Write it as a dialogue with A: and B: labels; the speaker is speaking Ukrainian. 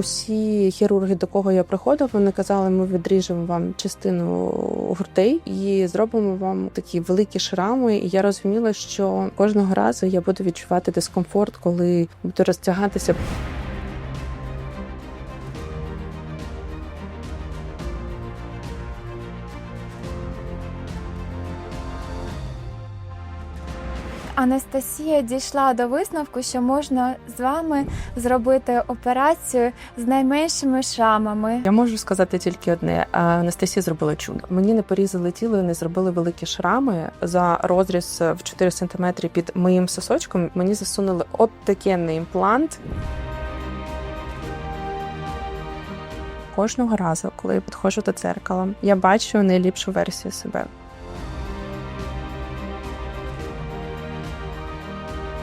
A: Усі хірурги, до кого я приходив, вони казали, ми відріжемо вам частину грудей і зробимо вам такі великі шрами. І я розуміла, що кожного разу я буду відчувати дискомфорт, коли буду розтягатися.
B: Анастасія дійшла до висновку, що можна з вами зробити операцію з найменшими шрамами.
A: Я можу сказати тільки одне: Анастасія зробила чудо. Мені не порізали тіло, не зробили великі шрами за розріз в 4 см під моїм сосочком. Мені засунули от такенний імплант. Кожного разу, коли я підходжу до дзеркала, я бачу найліпшу версію себе.